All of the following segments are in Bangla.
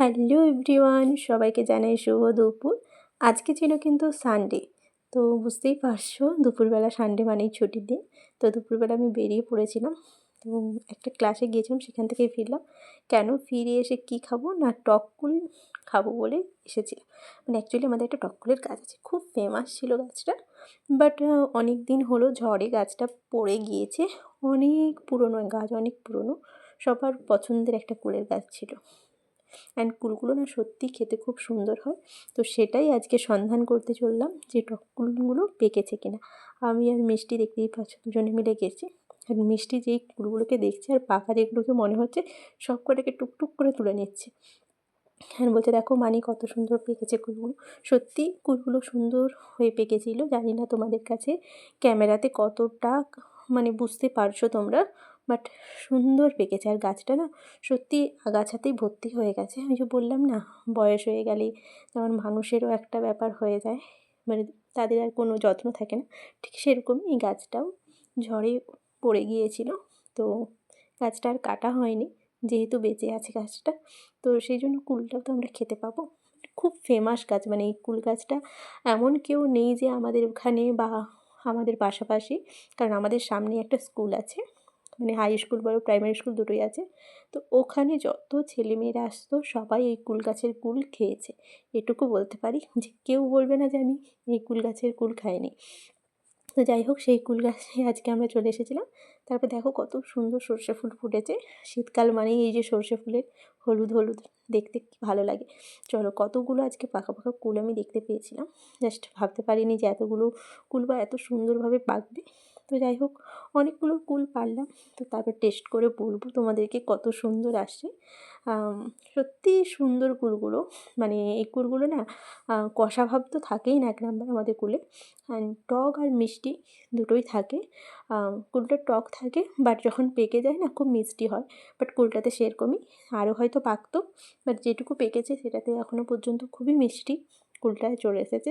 হ্যালো এভরিওয়ান, সবাইকে জানাই শুভ দুপুর। আজকে ছিল কিন্তু সানডে তো বুঝতেই পারছ দুপুরবেলা সানডে মানেই ছুটির দিন। তো দুপুরবেলা আমি বেরিয়ে পড়েছিলাম তো একটা ক্লাসে গিয়েছিলাম, সেখান থেকেই ফিরলাম। কেন ফিরে এসে কি খাব না টককুল খাব বলে এসেছিলাম। মানে অ্যাকচুয়ালি আমাদের একটা টককুলের গাছ আছে, খুব ফেমাস ছিল গাছটা। বাট অনেক দিন হলো ঝড়ে গাছটা পড়ে গিয়েছে। অনেক পুরনো গাছ, অনেক পুরনো, সবার পছন্দের একটা কুলের গাছ ছিল। অ্যান্ড কুলগুলো না সত্যি খেতে খুব সুন্দর হয়। তো সেটাই আজকে সন্ধান করতে চললাম যে টক পেকেছে কিনা। আমি আর মিষ্টি দেখতেই পাচ্ছ, দুজনে মিলে গেছি। আর মিষ্টি যেই কুলগুলোকে দেখছে আর পাকা যেগুলোকে মনে হচ্ছে, সব কটাকে টুকটুক করে তুলে নিচ্ছে। আর বলছে, দেখো মানি কত সুন্দর পেকেছে কুলগুলো। সত্যি কুলগুলো সুন্দর হয়ে পেকেছিল। জানি না তোমাদের কাছে ক্যামেরাতে কতটা মানে বুঝতে পারছ তোমরা। বাট সুন্দর পেকেছে। আর গাছটা না সত্যি আগাছাতেই ভর্তি হয়ে গেছে। আমি যে বললাম না, বয়স হয়ে গেলেই যেমন মানুষেরও একটা ব্যাপার হয়ে যায় মানে তাদের আর কোনো যত্ন থাকে না। ঠিক সেরকমই এই গাছটাও ঝড়ে পড়ে গিয়েছিল। তো গাছটা আর কাটা হয়নি, যেহেতু বেঁচে আছে গাছটা। তো সেই জন্য কুলটাও তো আমরা খেতে পাবো। খুব ফেমাস গাছ মানে এই কুল গাছটা এমন কেউ নেই যে আমাদের ওখানে বা আমাদের পাশাপাশি, কারণ আমাদের সামনে একটা স্কুল আছে। মানে হাই স্কুল বলো প্রাইমারি স্কুল দুটোই আছে। তো ওখানে যত ছেলেমেয়েরা আসতো, সবাই এই কুল গাছের কুল খেয়েছে। এটুকু বলতে পারি যে কেউ বলবে না যে আমি এই কুল গাছের কুল খাইনি। তো যাই হোক, সেই কুল গাছে আজকে আমরা চলে এসেছিলাম। তারপর দেখো কত সুন্দর সর্ষে ফুল ফুটেছে। শীতকাল মানেই এই যে সর্ষে ফুলের হলুদ হলুদ, দেখতে কি ভালো লাগে। চলো কতগুলো আজকে পাকা পাকা কুল আমি দেখতে পেয়েছিলাম। জাস্ট ভাবতে পারিনি যে এতগুলো কুল বা এত সুন্দরভাবে পাকবে তো যাই হোক, অনেকগুলো কুল পারলাম। তো তারপর টেস্ট করে বলব তোমাদেরকে কত সুন্দর আসে সত্যি সুন্দর কুলগুলো। মানে এই কুলগুলো না কষা ভাব তো থাকেই না এক নাম্বার আমাদের কুলে। টক আর মিষ্টি দুটোই থাকে। কুলটা টক থাকে বাট যখন পেকে যায় না, খুব মিষ্টি হয়। বাট কুলটাতে সেরকমই। আরও হয়তো পাকতো বাট যেটুকু পেকেছে সেটাতে এখনও পর্যন্ত খুবই মিষ্টি কুলটায় চলে এসেছে।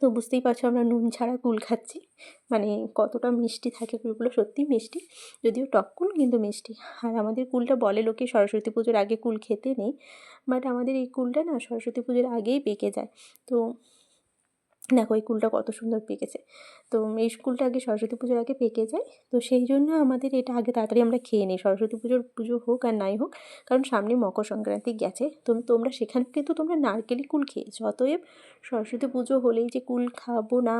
তো বুঝতেই পারছ আমরা নুন ছাড়া কুল খাচ্ছি। মানে কতটা মিষ্টি থাকে কুলগুলো সত্যি মিষ্টি। যদিও টক কুল কিন্তু মিষ্টি। আর আমাদের কুলটা বলে লোকে সরস্বতী পুজোর আগে কুল খেতে নেই। বাট আমাদের এই কুলটা না সরস্বতী পুজোর আগেই পেকে যায়। তো দেখো এই কুলটা কত সুন্দর পেকেছে। তো এই কুলটা আগে সরস্বতী পুজোর আগে পেকে যায়। তো সেই জন্য আমাদের এটা আগে তাড়াতাড়ি আমরা খেয়ে নিই। সরস্বতী পুজোর পুজো হোক আর নাই হোক, কারণ সামনে মকর সংক্রান্তি গেছে। তো তোমরা সেখানে কিন্তু তোমরা নারকেলি কুল খেয়েছো, অতএব সরস্বতী পুজো হলেই যে কুল খাব না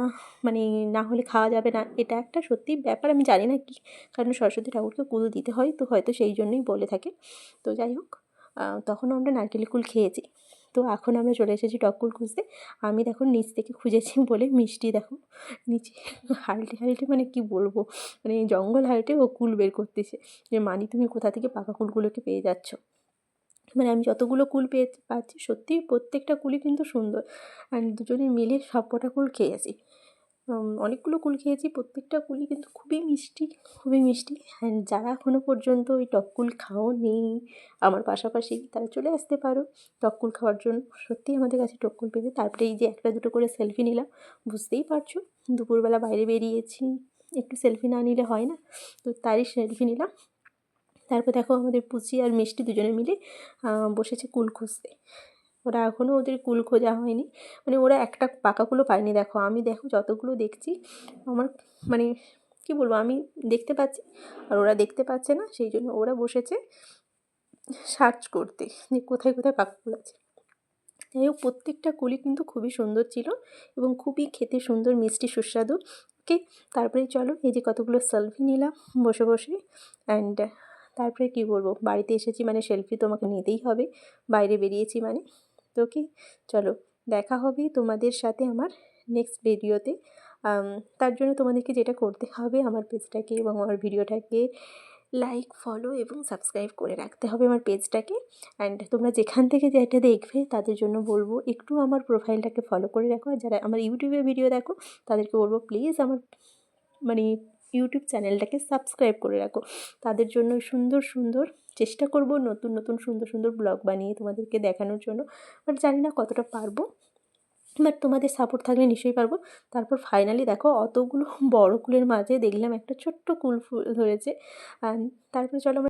মানে না হলে খাওয়া যাবে না, এটা একটা সত্যি ব্যাপার। আমি জানি না কি, কারণ সরস্বতী ঠাকুরকে কুল দিতে হয়, তো হয়তো সেই জন্যই বলে থাকে। তো যাই হোক তখনও আমরা নারকেলি কুল খেয়েছি। তো এখন আমরা চলে এসেছি টকুল খুঁজতে। আমি দেখো নিচ থেকে খুঁজেছি বলে মিষ্টি দেখো। নিচে হালটে হালটে মানে কি বলব? মানে জঙ্গল হালটে ও কুল বের করতেছে। যে মানি তুমি কোথা থেকে পাকা কুলগুলোকে পেয়ে যাচ্ছ? মানে আমি যতগুলো কুল পেয়ে পাচ্ছি, সত্যিই প্রত্যেকটা কুলই কিন্তু সুন্দর। আর দুজনে মিলে সব কটা কুল খেয়েছি অনেকগুলো কুল খেয়েছি, প্রত্যেকটা কুলই কিন্তু খুবই মিষ্টি খুবই মিষ্টি। অ্যান্ড যারা এখনও পর্যন্ত ওই টক কুল খাও নেই আমার পাশাপাশি তারা চলে আসতে পারো টক কুল খাওয়ার জন্য। সত্যিই আমাদের কাছে টক কুল পেয়েছে তারপরে এই যে একটা দুটো করে সেলফি নিলাম, বুঝতেই পারছ, দুপুরবেলা বাইরে বেরিয়েছি, একটু সেলফি না নিলে হয় না, তো তারই সেলফি নিলাম। তারপর দেখো আমাদের পুচি আর মিষ্টি দুজনে মিলে বসেছে কুল খুঁজতে। ওরা এখনও ওদের কুল খোঁজা হয়নি। মানে ওরা একটা পাকাগুলো পায়নি। দেখো, আমি দেখো যতগুলো দেখছি, আমার মানে কী বলব, আমি দেখতে পাচ্ছি আর ওরা দেখতে পাচ্ছে না, সেই জন্য ওরা বসেছে সার্চ করতে যে কোথায় কোথায় পাকাগুলো আছে। যাই হোক, প্রত্যেকটা কুলি কিন্তু খুবই সুন্দর ছিল এবং খুবই খেতে সুন্দর, মিষ্টি, সুস্বাদু। ওকে তারপরে চলো, এই যে কতগুলো সেলফি নিলাম বসে বসে। অ্যান্ড তারপরে কী বলব, বাড়িতে এসেছি মানে সেলফি তোমাকে নিতেই হবে, বাইরে বেরিয়েছি মানে। তো কি চলো, দেখা হবে তোমাদের সাথে আমার নেক্সট ভিডিওতে তার জন্য তোমাদেরকে যেটা করতে হবে আমার পেজটাকে এবং আমার ভিডিওটাকে লাইক ফলো এবং সাবস্ক্রাইব করে রাখতে হবে আমার পেজটাকে অ্যান্ড তোমরা যেখান থেকে যেটা দেখবে, তাদের জন্য বলব, একটু আমার প্রোফাইলটাকে ফলো করে রাখো। আর যারা আমার ইউটিউবে ভিডিও দেখো, তাদেরকে বলব প্লিজ আমার মানে ইউটিউব চ্যানেলটাকে সাবস্ক্রাইব করে রাখো। তাদের জন্য সুন্দর সুন্দর চেষ্টা করব নতুন নতুন, সুন্দর সুন্দর ব্লগ বানিয়ে তোমাদেরকে দেখানোর জন্য। বাট জানি না কতটা পারব, বাট তোমাদের সাপোর্ট থাকলে নিশ্চয়ই পারব। তারপর ফাইনালি দেখো অতগুলো বড় কুলের মাঝে দেখলাম একটা ছোট্ট কুল ফুল ধরেছে। তারপরে চলো